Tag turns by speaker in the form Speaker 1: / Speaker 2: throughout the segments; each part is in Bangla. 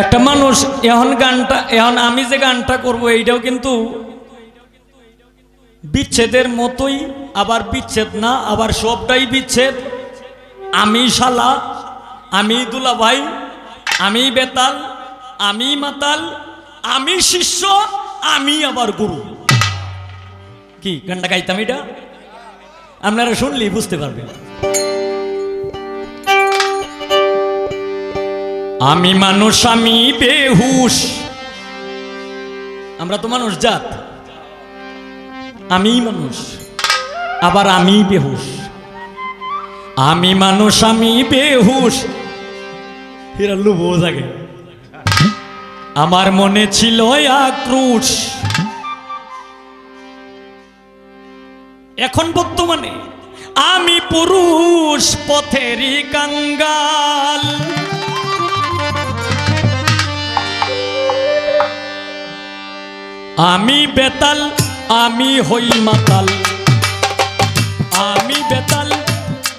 Speaker 1: একটা মানুষ, এখন গানটা, এখন আমি যে গানটা করব, এইটাও কিন্তু বিচ্ছেদের মতোই, আবার বিচ্ছেদ না, আবার সবটাই বিচ্ছেদ। আমি শালা, আমি দুলা ভাই আমি বেতাল, আমি মাতাল, আমি শিষ্য, আমি আবার গুরু। কি, গানটা গাইতাম এটা? আপনারা শুনলেই বুঝতে পারবেন। আমি মানুষ, আমি বেহুশ। আমরা তো মানুষ, জাত। আমি মানুষ, আবার আমি বেহুশ। আমি মানুষ, আমি বেহুশ। হিরাল্লু বোঝ আগে আমার মনে ছিল আক্রোশ। এখন বর্তমানে আমি পুরুষ পথেরই কাঙ্গাল। আমি বেতাল, আমি হই মাতাল। আমি বেতাল,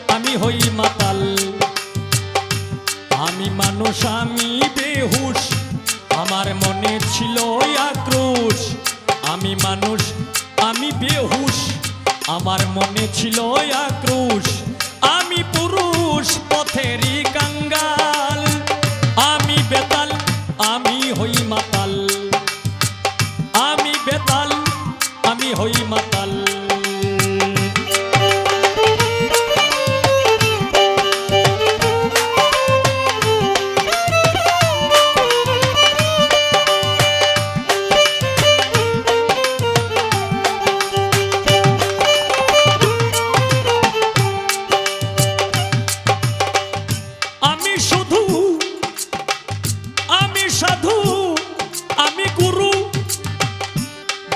Speaker 1: আমি হই মাতাল। আমি মানুষ, আমি বেহুশ। আমার মনে ছিল আক্রোশ। আমি মানুষ, আমি বেহুশ। আমার মনে ছিল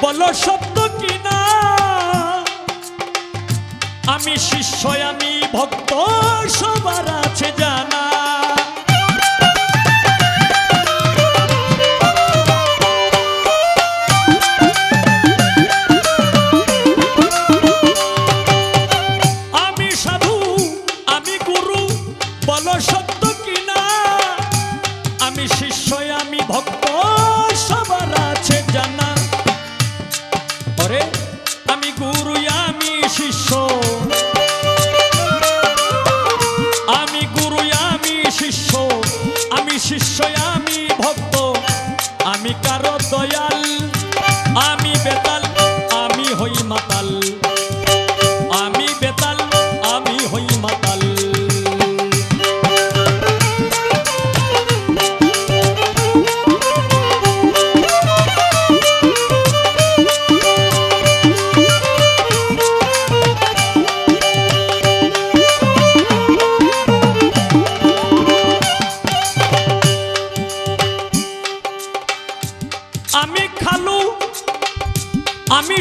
Speaker 1: বলো সত্য কিনা? আমি শিষ্য আমি ভক্ত সবার আছে জানা।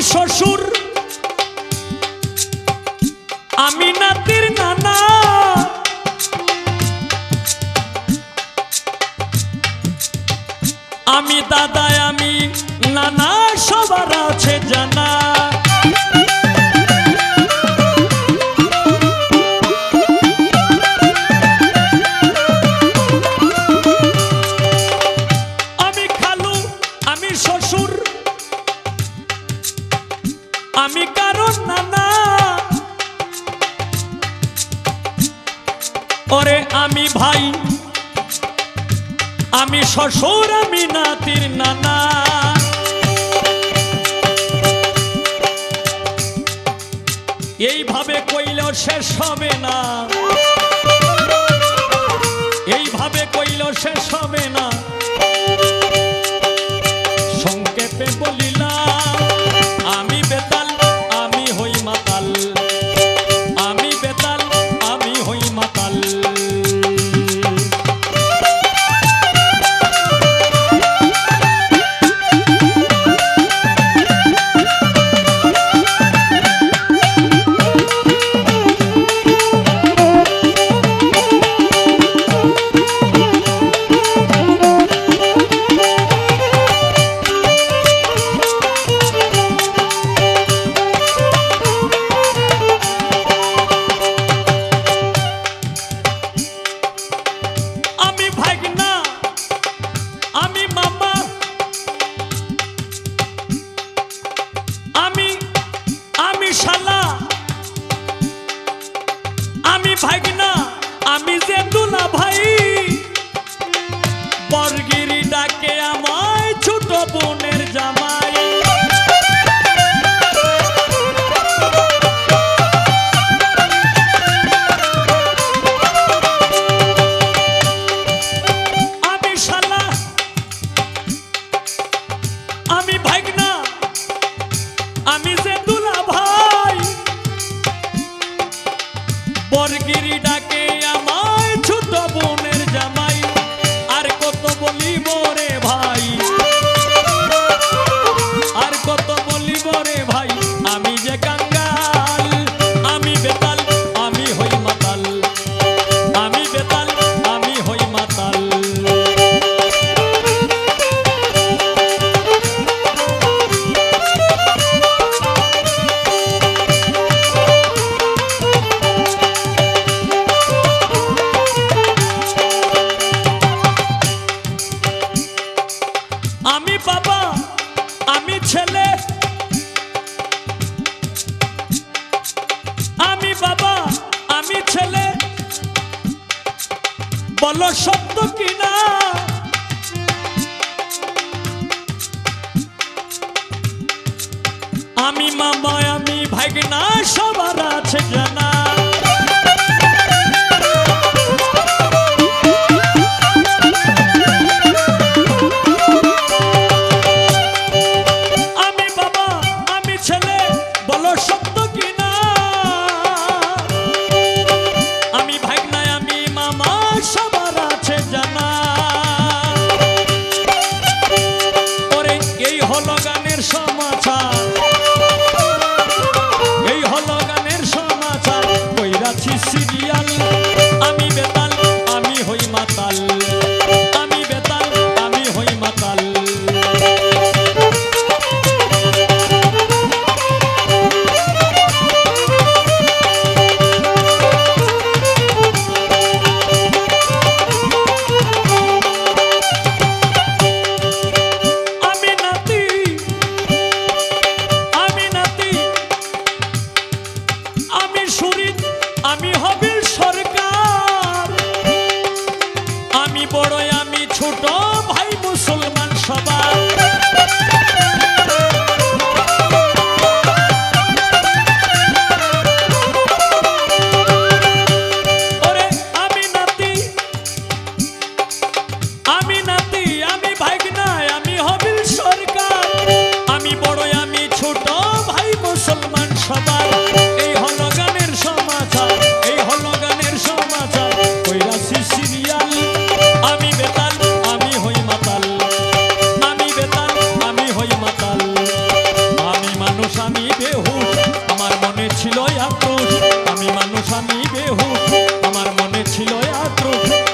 Speaker 1: শ্বশুর। আমি নাতির নানা। আমি দাদা আমি নানা সবার আছে জানা। আমি ভাই, আমি শ্বশুর, আমি নাতির নানা। এইভাবে কইলেও শেষ হবে না। এইভাবে কইলেও শেষ pone. বলো সত্য কিনা? আমি মামা আমি ভাগনা সবার আছে যা। Ricardo.